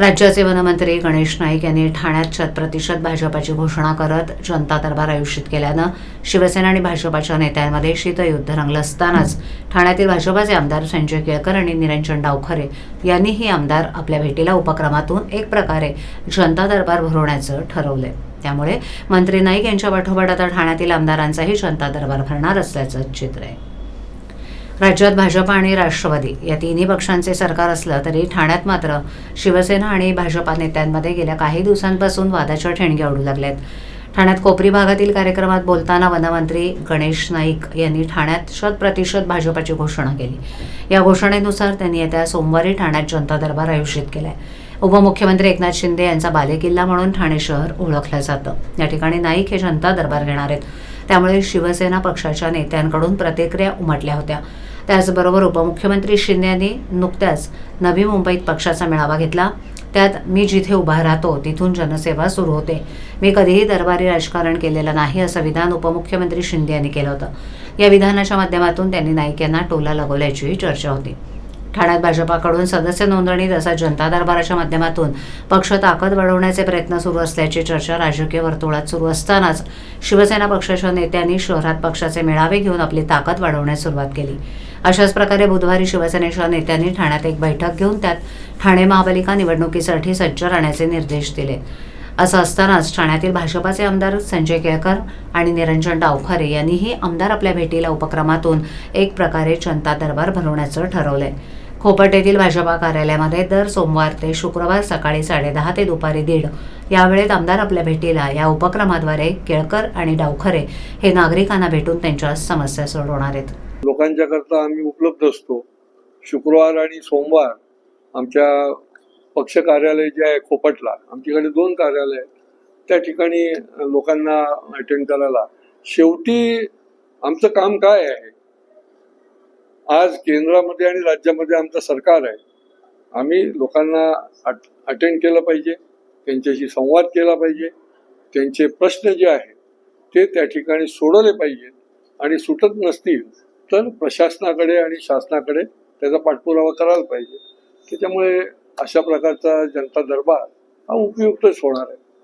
राज्याचे वनमंत्री गणेश नाईक यांनी ठाण्यात शतप्रतिशत भाजपाची घोषणा करत जनता दरबार आयोजित केल्यानं शिवसेना आणि भाजपाच्या नेत्यांमध्ये शीतयुद्ध रंगलं असतानाच ठाण्यातील भाजपाचे आमदार संजय केळकर आणि निरंजन डावखरे यांनीही आमदार आपल्या भेटीला उपक्रमातून एक प्रकारे जनता दरबार भरवण्याचं ठरवलंय. त्यामुळे मंत्री नाईक यांच्या पाठोपाठ आता ठाण्यातील आमदारांचाही जनता दरबार भरणार असल्याचं चित्र आहे. राज्यात भाजपा आणि राष्ट्रवादी या तिन्ही पक्षांचे सरकार असलं तरी ठाण्यात मात्र शिवसेना आणि भाजपा नेत्यांमध्ये गेल्या काही दिवसांपासून वादाच्या ठेणग्या उडू लागल्यात. ठाण्यात कोपरी भागातील कार्यक्रमात बोलताना वनमंत्री गणेश नाईक यांनी ठाण्यात शत प्रतिशत भाजपाची घोषणा केली. या घोषणेनुसार त्यांनी येत्या सोमवारी ठाण्यात जनता दरबार आयोजित केलाय. उपमुख्यमंत्री एकनाथ शिंदे यांचा बालेकिल्ला म्हणून ठाणे शहर ओळखलं जातं. या ठिकाणी नाईक हे जनता दरबार घेणार आहेत. त्यामुळे शिवसेना पक्षाच्या नेत्यांकडून प्रतिक्रिया उमटल्या होत्या. त्याचबरोबर उपमुख्यमंत्री शिंदे यांनी नुकत्याच नवी मुंबईत पक्षाचा मेळावा घेतला. त्यात मी जिथे उभा राहतो तिथून जनसेवा सुरू होते. मी कधीही दरबारी राजकारण केलेलं नाही असं विधान उपमुख्यमंत्री शिंदे यांनी केलं होतं. या विधानाच्या माध्यमातून त्यांनी नाईक यांना टोला लगवल्याचीही चर्चा होती. ठाण्यात भाजपाकडून सदस्य नोंदणी तसंच जनता दरबाराच्या माध्यमातून पक्ष ताकद वाढवण्याचे प्रयत्न सुरू असल्याची चर्चा राजकीय वर्तुळात सुरू असतानाच शिवसेना पक्षाच्या नेत्यांनी शहरात पक्षाचे मेळावे घेऊन आपली ताकद वाढवण्यास सुरुवात केली. अशाच प्रकारे बुधवारी शिवसेनेच्या नेत्यांनी ठाण्यात एक बैठक घेऊन त्यात ठाणे महापालिका निवडणुकीसाठी सज्ज राहण्याचे निर्देश दिले. असं असतानाच ठाण्यातील भाजपाचे आमदार संजय केळकर आणि निरंजन डावखरे यांनीही आमदार आपल्या भेटीला उपक्रमातून एक प्रकारे जनता दरबार भरवण्याचं ठरवलंय. खोपट येथील भाजपा कार्यालयामध्ये दर सोमवार ते शुक्रवार सकाळी साडेदहा ते दुपारी दीड या वेळेत आमदार आपल्या भेटीला या उपक्रमाद्वारे केळकर आणि डावखरे हे नागरिकांना भेटून त्यांच्या समस्या सोडवणार आहेत. लोकांच्याकरता आम्ही उपलब्ध असतो. शुक्रवार आणि सोमवार आमच्या पक्ष कार्यालय जे आहे खोपटला आमच्याकडे दोन कार्यालय आहेत. त्या ठिकाणी लोकांना अटेंड करायला. शेवटी आमचं काम काय आहे? आज केंद्रामध्ये आणि राज्यामध्ये आमचं सरकार आहे. आम्ही लोकांना अटेंड केलं पाहिजे त्यांच्याशी संवाद केला पाहिजे त्यांचे प्रश्न जे आहेत ते त्या ठिकाणी सोडवले पाहिजेत आणि सुटत नसतील तर प्रशासनाकडे आणि शासनाकडे त्याचा पाठपुरावा करायला पाहिजे. त्याच्यामुळे अशा प्रकारचा जनता दरबार हा उपयुक्तच होणार आहे.